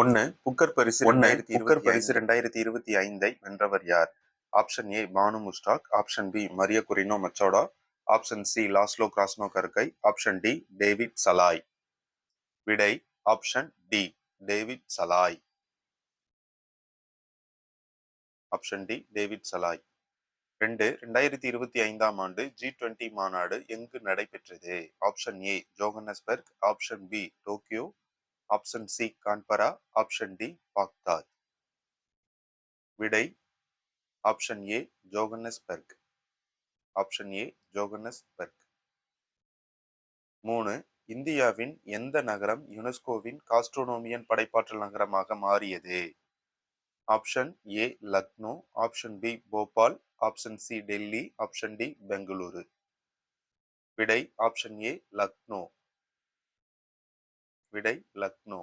ஒன்னு புக்கர் பரிசு ரெண்டாயிரத்தி புக்கர் பரிசு ரெண்டாயிரத்தி இருபத்தி ஐந்தை வென்றவர் யார்? Option A Banu Mushtaq option B Maria Corina Machado. Option C Laszlo Krasznahorkai. Option D David Szalay. விடை option D David Szalay. Option D David Szalay. ரெண்டு ரெண்டாயிரத்தி இருபத்தி ஐந்தாம் ஆண்டு ஜி டுவெண்ட்டி மாநாடு எங்கு நடைபெற்றது? Option A Johannesburg. Option B Tokyo. Option C Canberra option D Baghdad. விடை option A Johannesburg. Option A Johannesburg. மூணு இந்தியாவின் எந்த நகரம் யுனெஸ்கோவின் காஸ்ட்ரோனோமியன் படைப்பாற்றல் நகரமாக மாறியது? Option A Lucknow option B Bhopal option C Delhi option D Bengaluru. விடை ஆப்ஷன் ஏ லக்னோ. விடை லக்னோ.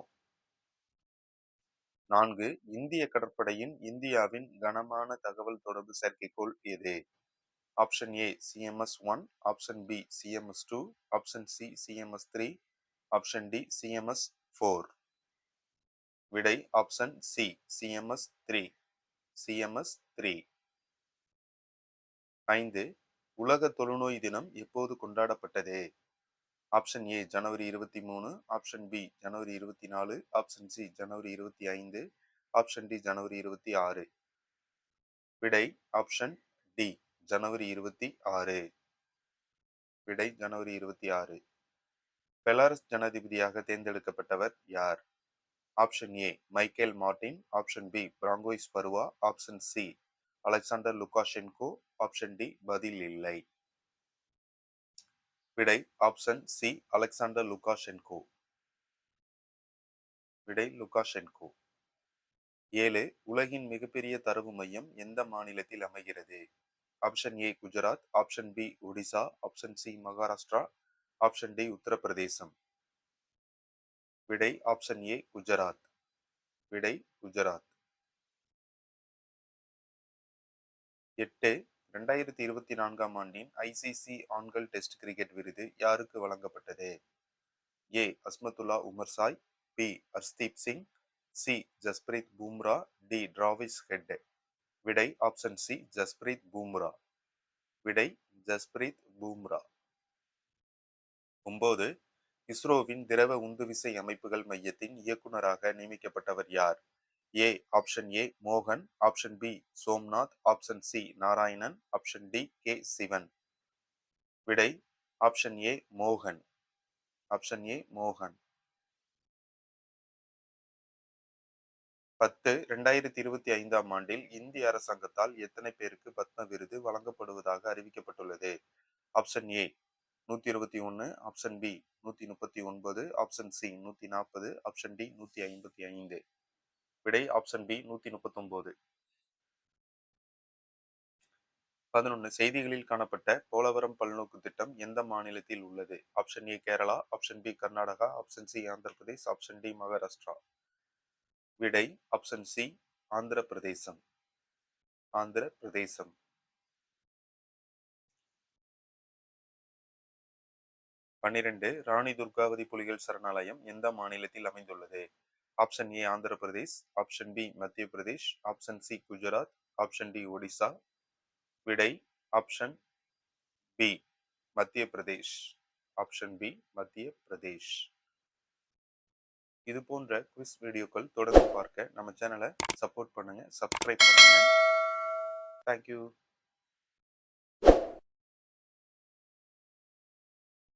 நான்கு இந்திய கடற்படையின் இந்தியாவின் கனமான தகவல் தொடர்பு செயற்கைக்கோள் எது? Option A CMS one option B CMS two option C CMS three option D CMS four விடை option C CMS three CMS three ஐந்து உலக தொழுநோய் தினம் எப்போது கொண்டாடப்பட்டது? ஆப்ஷன் ஏ ஜனவரி இருபத்தி மூணு. ஆப்ஷன் பி ஜனவரி இருபத்தி நாலு. ஆப்ஷன் சி ஜனவரி இருபத்தி ஐந்து. ஆப்ஷன் டி ஜனவரி இருபத்தி ஆறு. விடை ஆப்ஷன் டி ஜனவரி இருபத்தி ஆறு. விடை ஜனவரி இருபத்தி ஆறு. பெலாரஸ் ஜனாதிபதியாக தேர்ந்தெடுக்கப்பட்டவர் யார்? Option A Michael Martin option B Francois Bayrou. Option C Alexander Lukashenko. Option D பதில் இல்லை. விடை ஆப்ஷன் சி அலெக்சாண்டர் லுகாஷென்கோ. விடை லுகாஷென்கோ. ஏழு உலகின் மிகப்பெரிய தரவு மையம் எந்த மாநிலத்தில் அமைகிறது? Option A Gujarat option B Odisha option C Maharashtra option D Uttar Pradesh. விடை ஆப்ஷன் ஏ குஜராத். விடை குஜராத். எட்டு ரெண்டாயிரத்தி இருபத்தி நான்காம் ஆண்டின் ஐசிசி ஆண்கள் டெஸ்ட் கிரிக்கெட் விருது யாருக்கு வழங்கப்பட்டது? A. Azmatullah Omarzai B. Arshdeep Singh C. Jasprit Bumrah D. Travis Head விடை ஆப்ஷன் சி ஜஸ்பிரீத் பூம்ரா. விடை ஜஸ்பிரீத் பூம்ரா. ஒன்பது இஸ்ரோவின் திரவ உந்துவிசை அமைப்புகள் மையத்தின் இயக்குனராக நியமிக்கப்பட்டவர் யார்? ஏ ஆப்ஷன் ஏ மோகன் option B Somnath option C Narayanan option D K Sivan விடை ஆப்ஷன் ஏ மோகன் ஆப்ஷன் ஏ மோகன் பத்து ரெண்டாயிரத்தி இருபத்தி ஐந்தாம் ஆண்டில் இந்திய அரசாங்கத்தால் எத்தனை பேருக்கு பத்ம விருது வழங்கப்படுவதாக அறிவிக்கப்பட்டுள்ளது? ஆப்ஷன் ஏ நூத்தி இருபத்தி ஒன்னு ஆப்ஷன் பி நூத்தி முப்பத்தி ஒன்பது ஆப்ஷன் சி நூத்தி நாற்பது ஆப்ஷன் டி நூத்தி ஐம்பத்தி ஐந்து. விடை ஆப்ஷன் பி நூத்தி முப்பத்தி ஒன்பது பதினொன்று செய்திகளில் காணப்பட்ட போலவரம் பல்நோக்கு திட்டம் எந்த மாநிலத்தில் உள்ளது? Option A Kerala. Option B Karnataka. Option C Andhra Pradesh option D Maharashtra. விடை ஆப்ஷன் சி ஆந்திர பிரதேசம் ஆந்திர பிரதேசம் பன்னிரண்டு ராணி துர்காவதி புலிகள் சரணாலயம் எந்த மாநிலத்தில் அமைந்துள்ளது? Option A Andhra Pradesh option B Madhya Pradesh option C Gujarat option D Odisha விடை option B Madhya Pradesh option B Madhya Pradesh இது போன்ற குவிஸ் வீடியோக்கள் தொடர்ந்து பார்க்க நம்ம சேனலை சப்போர்ட் பண்ணுங்க சப்ஸ்கிரைப் பண்ணுங்க. தேங்க்யூ